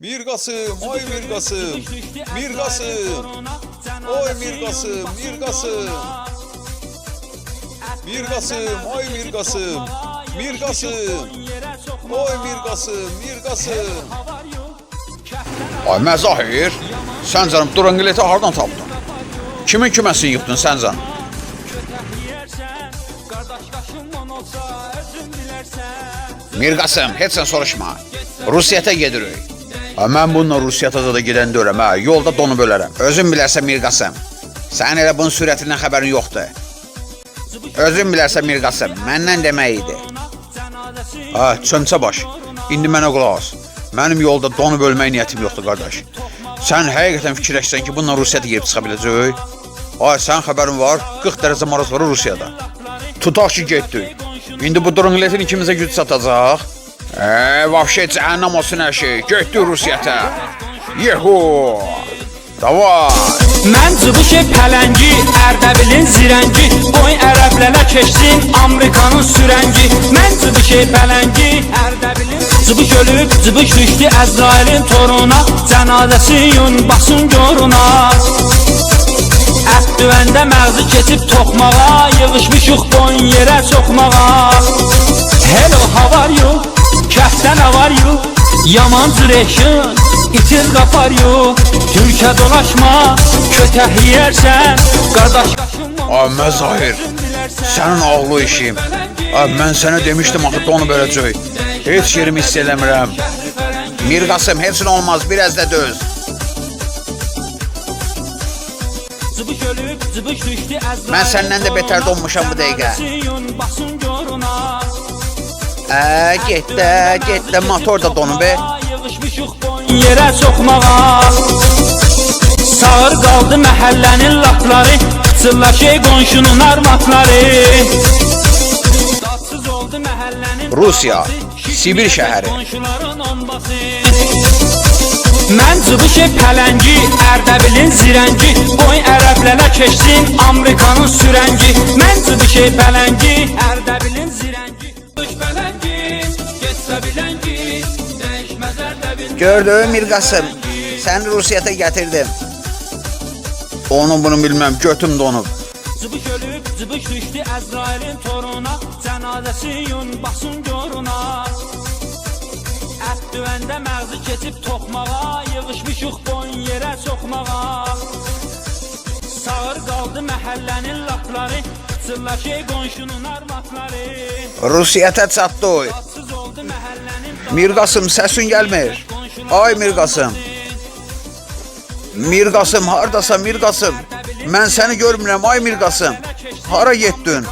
Mir Qasım, oy Mir Qasım. Mir Qasım. Oy Mir Qasım, Mir Qasım. Mir Qasım, oy Mir Qasım. Mir Qasım. Oy Mir Qasım, Mir Qasım. Ay Məzahir, sən canım durangileti hardan tapdın? Kimin küməsini yıxdın sən canım? Mirqasım, heç sən soruşma. Rusiyyətə gedirik. Ha, mən bununla Rusiyyətə da gedən deyirəm, hə, yolda donub ölərəm. Özün bilərsən Mirqasım. Sənin elə bunun sürətindən xəbərin yoxdur. Özün bilərsən Mirqasım, məndən demək idi. Ha, çömçə baş. İndi mənə qulaq as. Yolda donub ölmək niyyətim yoxdur, qardaş. Sən həqiqətən fikirləşsən ki, bununla Rusiyyədə girib çıxa biləcək? Ay, sən xəbərin var, 40 dərəcə maraz var Rusiyada. Tutaq ki, getdik. İndi bu drongletin ikimizə güc satacaq. Eee, vahşi cəhənnəm olsun hər şey. Getdik Rusiyyətə. Yehu! Davay! Mən cıbışı pələngi, Ərdəbilin zirəngi Boy ərəblərə keçsin Amerikanın sürəngi Mən cıbışı pələngi, Ərdəbilin Cıbış ölüb, cıbış düşdü Əzrailin toruna Cənazəsi yun, basın göruna Ət düvəndə məğzi keçib toxmağa Yığışmışıq boyun yerə çoxmağa Kəhdə nə var you? Yaman cüreşin, itir qapar you Türkə dolaşma, kötək yeyərsən Qardaş Ay Məzahir, sənin ağlı işim. Ay, mən sənə demişdim axı donub öləcək. Heç yerimi hiss eləmirəm. Mirqasım, heç nə olmaz, biraz da döz. Mən səndən də betər donmuşam bu dəqiqə. Basın göruna Ə, getdə, getdə, motor da donub. e. Yığışmışıq boyun yerə çoxmağa Sağır qaldı məhəllənin latları Çıllaşır qonşunun armatları Dadsız oldu məhəllənin Rusiya, Sibir şəhəri. Mən cıbışı pələngi, Ərdəbilin zirəngi Boy ərəblərə keçsin Amerikanın sürəngi Mən cıbışı pələngi, Ərdəbilin Ərdəbil Gördün Mirqasım, səni Rusiyyətə gətirdim. Onu bunu bilməm, götüm donub. Cıbış ölüb, cıbış düşdü Əzrailin toruna Cənazəsi yun, basın göruna Ət düvəndə məğzi keçib toxmağa Yığışmışıq boyun yerə çoxmağa Sağır qaldı məhəllənin latları Çıllaşır qonşunun armatları oldu məhəllənin Mirqasım, səsin gəlmir. Ay Mirqasım. Mirqasım, hardasan Mirqasım? Mən səni görmürəm, ay Mirqasım. Hara getdin?